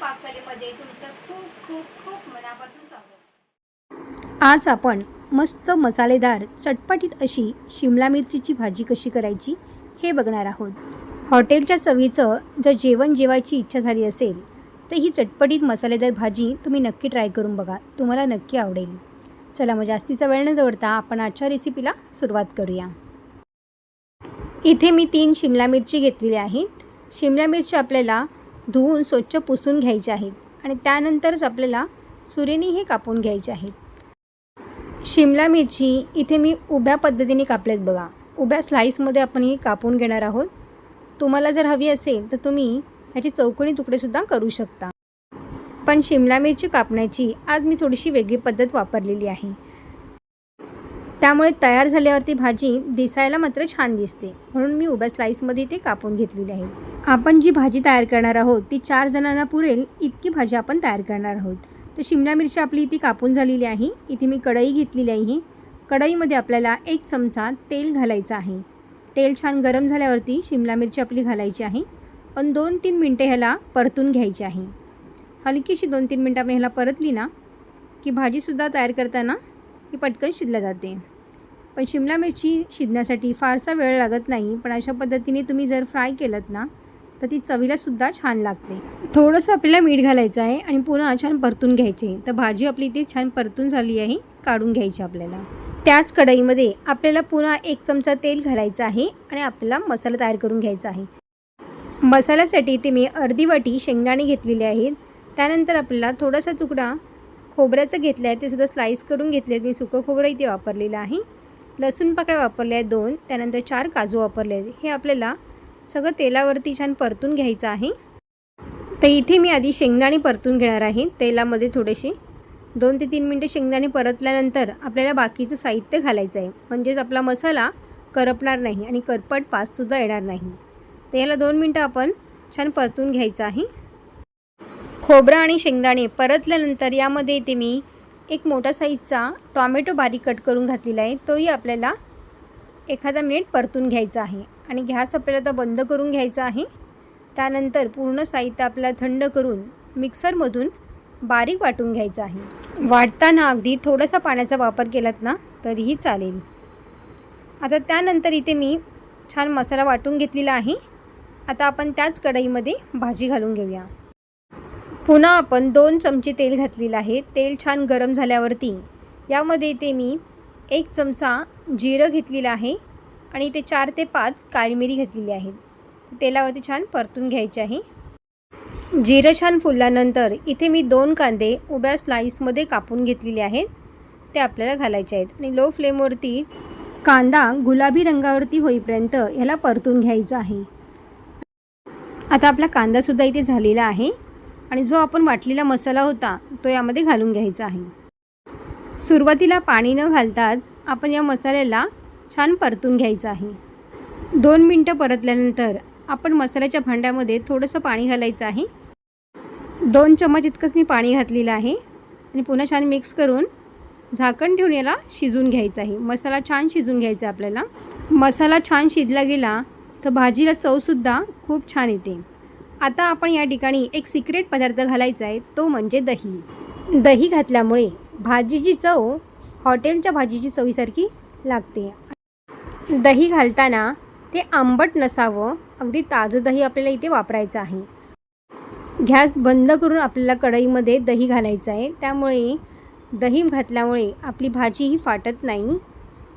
पाककलेमध्ये तुमचं खूप खूप खूप मनापासून स्वागत. आज आपण मस्त मसालेदार चटपटीत अशी शिमला मिरचीची भाजी कशी करायची हे बघणार आहोत. हॉटेलच्या चवीचं जर जेवण जेवायची इच्छा झाली असेल तर ही चटपटीत मसालेदार भाजी तुम्ही नक्की ट्राय करून बघा. तुम्हाला नक्की आवडेल. चला मग जास्तीचा वेळ न जोडता आपण आजच्या रेसिपीला सुरुवात करूया. इथे मी तीन शिमला मिरची घेतलेली आहेत. शिमला मिरची आपल्याला धुवून स्वच्छ पुसून घ्यायचे आहेत आणि त्यानंतरच आपल्याला सुरेने हे कापून घ्यायचे आहेत. शिमला मिरची इथे मी उभ्या पद्धतीने कापलेत बघा. उभ्या स्लाईसमध्ये आपण ही कापून घेणार आहोत. तुम्हाला जर हवी असेल तर तुम्ही ह्याचे चौकोनी तुकडेसुद्धा करू शकता. पण शिमला मिरची कापण्याची आज मी थोडीशी वेगळी पद्धत वापरलेली आहे. त्यामुळे तयार झाल्यावरती भाजी दिसायला मात्र छान दिसते. म्हणून मी उभ्या स्लाईसमध्ये ते कापून घेतलेली आहे. आपण जी भाजी तयार करणार आहोत ती चार जणांना पुरेल इतकी भाजी आपण तयार करणार आहोत. तर शिमला मिरची आपली इथे कापून झालेली आहे. इथे मी कढई घेतलेली आहे. कढईमध्ये आपल्याला एक चमचा तेल घालायचं आहे. तेल छान गरम झाल्यावरती शिमला मिरची आपली घालायची आहे. पण दोन तीन मिनटं ह्याला परतून घ्यायची आहे. हलकीशी दोन तीन मिनटं आपण ह्याला परतली ना की भाजीसुद्धा तयार करताना ही पटकन शिजल्या जाते. पण शिमला मिरची शिजण्यासाठी फारसा वेळ लागत नाही पण अशा पद्धतीने तुम्ही जर फ्राय केलं ना तर ती चवीलासुद्धा छान लागते. थोडंसं आपल्याला मीठ घालायचं आहे आणि पुन्हा छान परतून घ्यायचे. तर भाजी आपली इथे छान परतून झाली आहे काढून घ्यायची आपल्याला. त्याच कढईमध्ये आपल्याला पुन्हा एक चमचा तेल घालायचं आहे आणि आपल्याला मसाला तयार करून घ्यायचा आहे. मसाल्यासाठी इथे मी अर्धी वाटी शेंगदाणे घेतलेले आहेत. त्यानंतर आपल्याला थोडासा तुकडा खोबऱ्याचं घेतलं आहे ते सुद्धा स्लाईस करून घेतले आहेत मी सुकं खोबरं इथे वापरलेलं आहे. लसूण पाकळ्या वापरल्या आहेत दोन त्यानंतर चार काजू वापरले आहेत. हे आपल्याला सगळं तेलावरती छान परतून घ्यायचं आहे. तर इथे मी आधी शेंगदाणे परतून घेणार आहे. तेलामध्ये थोडेसे दोन ते तीन मिनटं शेंगदाणे परतल्यानंतर आपल्याला बाकीचं साहित्य घालायचं आहे. म्हणजेच आपला मसाला करपणार नाही आणि करपट पाससुद्धा येणार नाही. तर याला दोन मिनटं आपण छान परतून घ्यायचं आहे. खोबरं आणि शेंगदाणे परतल्यानंतर यामध्ये इथे मी एक मोठा साईजचा टॉमॅटो बारीक कट करून घातलेला आहे. तोही आपल्याला एखादा मिनिट परतून घ्यायचा आहे. आणि गॅस आपल्याला आता बंद करून घ्यायचा आहे. त्यानंतर पूर्ण साहित्य आपल्याला थंड करून मिक्सरमधून बारीक वाटून घ्यायचं आहे. वाटताना अगदी थोडासा पाण्याचा वापर केलात ना तरीही चालेल. आता त्यानंतर इथे मी छान मसाला वाटून घेतलेला आहे. आता आपण त्याच कढईमध्ये भाजी घालून घेऊया. पुन्हा आपण दोन चमचे तेल घातलेलं आहे. तेल छान गरम झाल्यावरती यामध्ये ते मी एक चमचा जिरं घेतलेलं आहे आणि ते चार ते पाच काळी मिरी घेतलेली आहे. तेलावरती छान परतून घ्यायचे आहे. जिरं छान फुलल्यानंतर इथे मी दोन कांदे उभ्या स्लाईसमध्ये कापून घेतलेले आहेत. ते आपल्याला घालायचे आहेत. आणि लो फ्लेमवरतीच कांदा गुलाबी रंगावरती होईपर्यंत ह्याला परतून घ्यायचं आहे. आता आपला कांदासुद्धा इथे झालेला आहे. आणि जो आपण वाटलेला मसाला होता तो यामध्ये घालून घ्यायचा आहे. सुरुवातीला पाणी न घालताच आपण या मसाल्याला छान परतून घ्यायचं आहे. दोन मिनटं परतल्यानंतर आपण मसाल्याच्या भांड्यामध्ये थोडंसं पाणी घालायचं आहे. दोन चम्मच इतकंच मी पाणी घातलेलं आहे. आणि पुन्हा छान मिक्स करून झाकण ठेवून याला शिजून घ्यायचं आहे. मसाला छान शिजून घ्यायचा आहे आपल्याला. मसाला छान शिजला गेला तर भाजीला चवसुद्धा खूप छान येते. आता आपण या ठिकाणी एक सिक्रेट पदार्थ घालायचा आहे तो म्हणजे दही. दही घातल्यामुळे भाजीची चव हॉटेलच्या भाजीची चवीसारखी लागते. दही घालताना ते आंबट नसावं अगदी ताजं दही आपल्याला इथे वापरायचं आहे. गॅस बंद करून आपल्याला कढईमध्ये दही घालायचं आहे त्यामुळे दही घातल्यामुळे आपली भाजी ही फाटत नाही.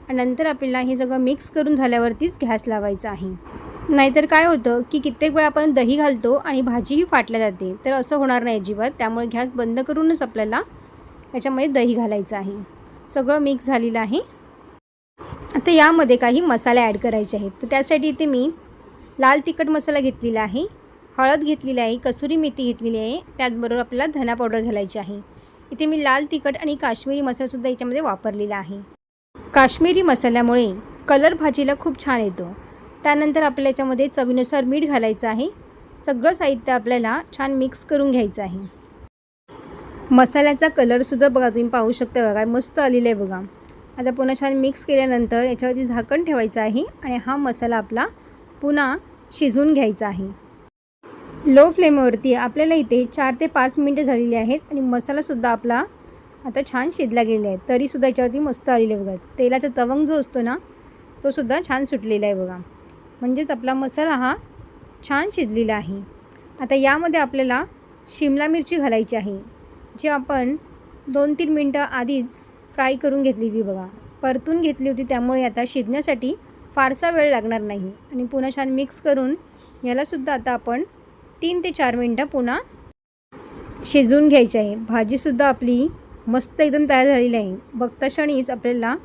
नंतर आपल्याला हे सगळं मिक्स करून झाल्यावरतीच गॅस लावायचा आहे. नाहीतर काय होतं की कित्येक वेळा आपण दही घालतो आणि भाजीही फाटल्या जाते. तर असं होणार नाही अजिबात. त्यामुळे गॅस बंद करूनच आपल्याला याच्यामध्ये दही घालायचं आहे. सगळं मिक्स झालेलं आहे. आता यामध्ये काही मसाले ॲड करायचे आहेत. तर त्यासाठी इथे मी लाल तिखट मसाला घेतलेला आहे हळद घेतलेली आहे कसुरी मेथी घेतलेली आहे त्याचबरोबर आपल्याला धना पावडर घालायची आहे. इथे मी लाल तिखट आणि काश्मीरी मसालासुद्धा याच्यामध्ये वापरलेला आहे. काश्मीरी मसाल्यामुळे कलर भाजीला खूप छान येतो. त्यानंतर आपल्या याच्यामध्ये चवीनुसार मीठ घालायचं आहे. सगळं साहित्य आपल्याला छान मिक्स करून घ्यायचं आहे. मसाल्याचा कलरसुद्धा बघा तुम्ही पाहू शकता बघा मस्त आलेलं आहे बघा. आता पुन्हा छान मिक्स केल्यानंतर याच्यावरती झाकण ठेवायचं आहे आणि हा मसाला आपला पुन्हा शिजवून घ्यायचा आहे. लो फ्लेमवरती आपल्याला इथे चार ते पाच मिनटं झालेली आहेत आणि मसालासुद्धा आपला आता छान शिजला गेलेला आहे. तरीसुद्धा याच्यावरती मस्त आलेलं आहे बघा. तेलाचा तवंग जो असतो ना तोसुद्धा छान सुटलेला आहे बघा. म्हणजेच आपला मसाला हा छान शिजलेला आहे. आता यामध्ये आपल्याला शिमला मिरची घालायची आहे. जी आपण दोन तीन मिनटं आधीच फ्राय करून घेतली होती बघा. परतून घेतली होती त्यामुळे आता शिजण्यासाठी फारसा वेळ लागणार नाही. आणि पुन्हा छान मिक्स करून यालासुद्धा आता आपण तीन ते चार मिनटं पुन्हा शिजवून घ्यायची आहे. भाजीसुद्धा आपली मस्त एकदम तयार झालेली आहे. बघता क्षणीच आपल्याला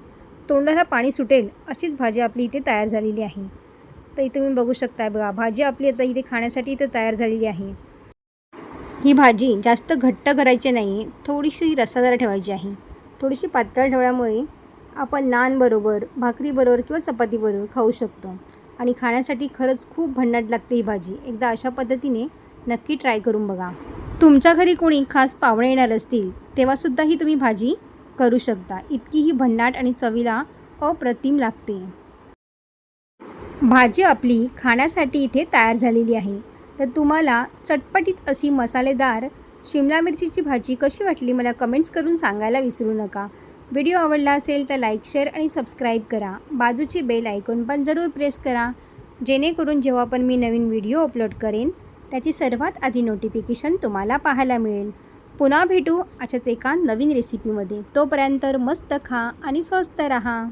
तोंडाला पाणी सुटेल अशीच भाजी आपली इथे तयार झालेली आहे. तर इथे तुम्ही बघू शकताय बघा भाजी आपली आता इथे खाण्यासाठी इथे तयार झालेली आहे. ही भाजी जास्त घट्ट करायची नाही थोडीशी रसादार ठेवायची आहे. थोडीशी पातळ ठेवल्यामुळे आपण नानबरोबर भाकरीबरोबर किंवा चपातीबरोबर खाऊ शकतो. आणि खाण्यासाठी खरंच खूप भन्नाट लागते ही भाजी. एकदा अशा पद्धतीने नक्की ट्राय करून बघा. तुमच्या घरी कोणी खास पाहुणे येणार असतील तेव्हासुद्धा ही तुम्ही भाजी करू शकता. इतकी ही भन्नाट आणि चवीला अप्रतिम लागते. भाजी आपली खाण्यासाठी इथे तयार झालेली आहे. तर तुम्हाला चटपटीत अशी मसालेदार शिमला मिरचीची भाजी कशी वाटली मला कमेंट्स करून सांगायला विसरू नका. व्हिडिओ आवडला असेल तर लाईक शेअर आणि सबस्क्राईब करा. बाजूची बेल आयकॉन पण जरूर प्रेस करा. जेणेकरून जेव्हा पण मी नवीन व्हिडिओ अपलोड करेन त्याची सर्वात आधी नोटिफिकेशन तुम्हाला पाहायला मिळेल. पुन्हा भेटू अशाच एका नवीन रेसिपीमध्ये तोपर्यंत मस्त खा आणि स्वस्त रहा.